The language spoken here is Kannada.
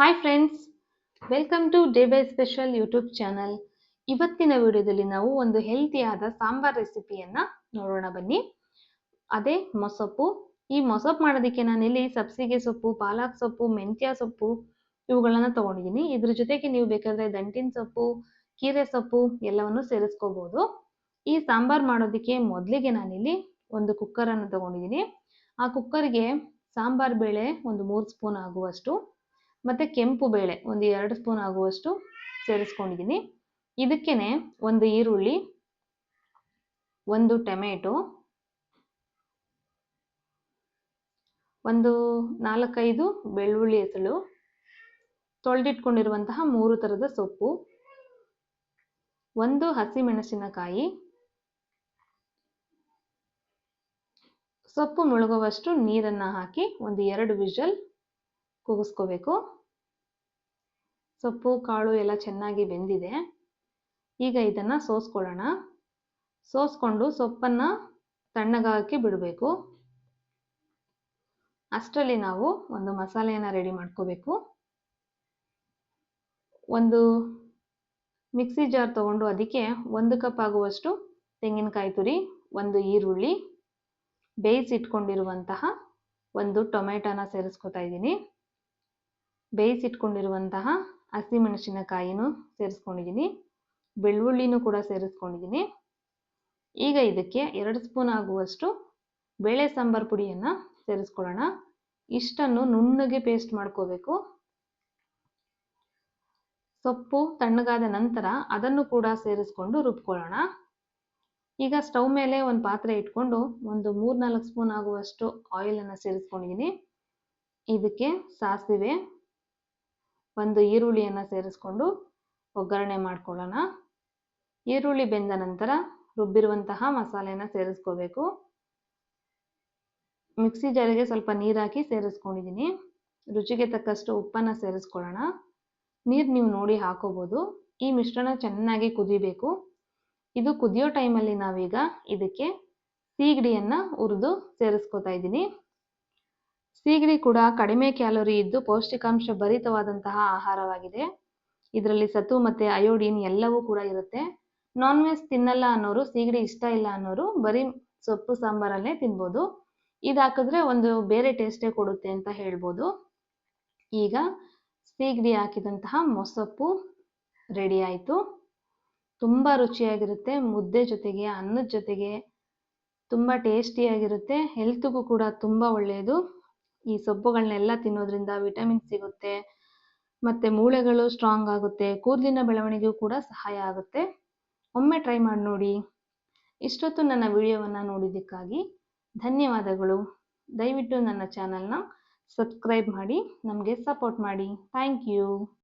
Hi friends welcome to day by special YouTube channel ಇವತ್ತಿನ ವಿಡಿಯೋದಲ್ಲಿ ನಾವು ಒಂದು ಹೆಲ್ತಿಯಾದ ಸಾಂಬಾರ್ ರೆಸಿಪಿಯನ್ನು ನೋಡೋಣ ಬನ್ನಿ. ಅದೇ ಮೊಸಪ್ಪು. ಈ ಮೊಸಪ್ಪು ಮಾಡೋದಕ್ಕೆ ನಾನಿಲ್ಲಿ ಸಬ್ಸಿಗೆ ಸೊಪ್ಪು, ಪಾಲಕ್ ಸೊಪ್ಪು, ಮೆಂತ್ಯ ಸೊಪ್ಪು ಇವುಗಳನ್ನು ತಗೊಂಡಿದ್ದೀನಿ. ಇದ್ರ ಜೊತೆಗೆ ನೀವು ಬೇಕಾದರೆ ದಂಟಿನ ಸೊಪ್ಪು, ಕೀರೆ ಸೊಪ್ಪು ಎಲ್ಲವನ್ನು ಸೇರಿಸ್ಕೋಬೋದು. ಈ ಸಾಂಬಾರ್ ಮಾಡೋದಕ್ಕೆ ಮೊದಲಿಗೆ ನಾನಿಲ್ಲಿ ಒಂದು ಕುಕ್ಕರನ್ನು ತಗೊಂಡಿದ್ದೀನಿ. ಆ ಕುಕ್ಕರ್ಗೆ ಸಾಂಬಾರ್ ಬೇಳೆ ಒಂದು ಮೂರು ಸ್ಪೂನ್ ಆಗುವಷ್ಟು. ಮತ್ತು ಕೆಂಪು ಬೇಳೆ ಒಂದು ಎರಡು ಸ್ಪೂನ್ ಆಗುವಷ್ಟು ಸೇರಿಸ್ಕೊಂಡಿದ್ದೀನಿ. ಇದಕ್ಕೇನೆ ಒಂದು ಈರುಳ್ಳಿ, ಒಂದು ಟೊಮೆಟೊ, ಒಂದು ನಾಲ್ಕೈದು ಬೆಳ್ಳುಳ್ಳಿ ಎಸಳು, ತೊಳೆದಿಟ್ಕೊಂಡಿರುವಂತಹ ಮೂರು ಥರದ ಸೊಪ್ಪು, ಒಂದು ಹಸಿಮೆಣಸಿನಕಾಯಿ, ಸೊಪ್ಪು ಮುಳುಗುವಷ್ಟು ನೀರನ್ನು ಹಾಕಿ ಒಂದು ಎರಡು ವಿಷಲ್ ಕೂಗಿಸ್ಕೋಬೇಕು. ಸೊಪ್ಪು, ಕಾಳು ಎಲ್ಲ ಚೆನ್ನಾಗಿ ಬೆಂದಿದೆ. ಈಗ ಇದನ್ನು ಸೋಸ್ಕೊಳ್ಳೋಣ. ಸೋಸ್ಕೊಂಡು ಸೊಪ್ಪನ್ನು ತಣ್ಣಗಾಕಿ ಬಿಡಬೇಕು. ಅಷ್ಟರಲ್ಲಿ ನಾವು ಒಂದು ಮಸಾಲೆಯನ್ನು ರೆಡಿ ಮಾಡ್ಕೋಬೇಕು. ಒಂದು ಮಿಕ್ಸಿ ಜಾರ್ ತಗೊಂಡು ಅದಕ್ಕೆ ಒಂದು ಕಪ್ ಆಗುವಷ್ಟು ತೆಂಗಿನಕಾಯಿ ತುರಿ, ಒಂದು ಈರುಳ್ಳಿ, ಬೇಯಿಸಿಟ್ಕೊಂಡಿರುವಂತಹ ಒಂದು ಟೊಮೆಟೊನ ಸೇರಿಸ್ಕೊತಾ ಇದ್ದೀನಿ. ಬೇಯಿಸಿಟ್ಕೊಂಡಿರುವಂತಹ ಹಸಿಮೆಣಸಿನಕಾಯಿನೂ ಸೇರಿಸ್ಕೊಂಡಿದ್ದೀನಿ. ಬೆಳ್ಳುಳ್ಳಿನೂ ಕೂಡ ಸೇರಿಸ್ಕೊಂಡಿದ್ದೀನಿ. ಈಗ ಇದಕ್ಕೆ ಎರಡು ಸ್ಪೂನ್ ಆಗುವಷ್ಟು ಬೇಳೆ ಸಾಂಬಾರು ಪುಡಿಯನ್ನು ಸೇರಿಸ್ಕೊಳ್ಳೋಣ. ಇಷ್ಟನ್ನು ನುಣ್ಣಗೆ ಪೇಸ್ಟ್ ಮಾಡ್ಕೋಬೇಕು. ಸೊಪ್ಪು ತಣ್ಣಗಾದ ನಂತರ ಅದನ್ನು ಕೂಡ ಸೇರಿಸ್ಕೊಂಡು ರುಬ್ಕೊಳ್ಳೋಣ. ಈಗ ಸ್ಟವ್ ಮೇಲೆ ಒಂದು ಪಾತ್ರೆ ಇಟ್ಕೊಂಡು ಒಂದು ಮೂರು ನಾಲ್ಕು ಸ್ಪೂನ್ ಆಗುವಷ್ಟು ಆಯಿಲನ್ನು ಸೇರಿಸ್ಕೊಂಡಿದ್ದೀನಿ. ಇದಕ್ಕೆ ಸಾಸಿವೆ ಒಂದು ಈರುಳ್ಳಿಯನ್ನು ಸೇರಿಸ್ಕೊಂಡು ಒಗ್ಗರಣೆ ಮಾಡ್ಕೊಳ್ಳೋಣ. ಈರುಳ್ಳಿ ಬೆಂದ ನಂತರ ರುಬ್ಬಿರುವಂತಹ ಮಸಾಲೆನ ಸೇರಿಸ್ಕೋಬೇಕು. ಮಿಕ್ಸಿ ಜಾರಿಗೆ ಸ್ವಲ್ಪ ನೀರು ಹಾಕಿ ಸೇರಿಸ್ಕೊಂಡಿದ್ದೀನಿ ರುಚಿಗೆ ತಕ್ಕಷ್ಟು ಉಪ್ಪನ್ನು ಸೇರಿಸ್ಕೊಳ್ಳೋಣ. ನೀರು ನೀವು ನೋಡಿ ಹಾಕೋಬೋದು. ಈ ಮಿಶ್ರಣ ಚೆನ್ನಾಗಿ ಕುದಿಬೇಕು. ಇದು ಕುದಿಯೋ ಟೈಮಲ್ಲಿ ನಾವೀಗ ಇದಕ್ಕೆ ಸೀಗಡಿಯನ್ನು ಹುರಿದು ಸೇರಿಸ್ಕೊತಾ ಇದ್ದೀನಿ ಸೀಗಡಿ ಕೂಡ ಕಡಿಮೆ ಕ್ಯಾಲೋರಿ ಇದ್ದು ಪೌಷ್ಟಿಕಾಂಶ ಭರಿತವಾದಂತಹ ಆಹಾರವಾಗಿದೆ. ಇದರಲ್ಲಿ ಸತು ಮತ್ತು ಅಯೋಡಿನ್ ಎಲ್ಲವೂ ಕೂಡ ಇರುತ್ತೆ. ನಾನ್ ವೆಜ್ ತಿನ್ನಲ್ಲ ಅನ್ನೋರು ಸೀಗಡಿ ಇಷ್ಟ ಇಲ್ಲ ಅನ್ನೋರು ಬರೀ ಸೊಪ್ಪು ಸಾಂಬಾರಲ್ಲೇ ತಿನ್ಬೋದು. ಇದು ಹಾಕಿದ್ರೆ ಒಂದು ಬೇರೆ ಟೇಸ್ಟೇ ಕೊಡುತ್ತೆ ಅಂತ ಹೇಳ್ಬೋದು. ಈಗ ಸೀಗಡಿ ಹಾಕಿದಂತಹ ಮೊಸಪ್ಪು ರೆಡಿ ಆಯಿತು. ತುಂಬ ರುಚಿಯಾಗಿರುತ್ತೆ. ಮುದ್ದೆ ಜೊತೆಗೆ, ಅನ್ನದ ಜೊತೆಗೆ ತುಂಬ ಟೇಸ್ಟಿಯಾಗಿರುತ್ತೆ ಹೆಲ್ತ್ಗೂ ಕೂಡ ತುಂಬ ಒಳ್ಳೆಯದು ಈ ಸೊಪ್ಪುಗಳನ್ನೆಲ್ಲ ತಿನ್ನೋದ್ರಿಂದ ವಿಟಮಿನ್ ಸಿಗುತ್ತೆ, ಮತ್ತು ಮೂಳೆಗಳು ಸ್ಟ್ರಾಂಗ್ ಆಗುತ್ತೆ, ಕೂದಲಿನ ಬೆಳವಣಿಗೆಗೂ ಕೂಡ ಸಹಾಯ ಆಗುತ್ತೆ. ಒಮ್ಮೆ ಟ್ರೈ ಮಾಡಿ ನೋಡಿ. ಇಷ್ಟೊತ್ತು ನನ್ನ ವಿಡಿಯೋವನ್ನು ನೋಡಿದ್ದಕ್ಕಾಗಿ ಧನ್ಯವಾದಗಳು. ದಯವಿಟ್ಟು ನನ್ನ ಚಾನಲ್ನ ಸಬ್ಸ್ಕ್ರೈಬ್ ಮಾಡಿ, ನಮಗೆ ಸಪೋರ್ಟ್ ಮಾಡಿ. Thank you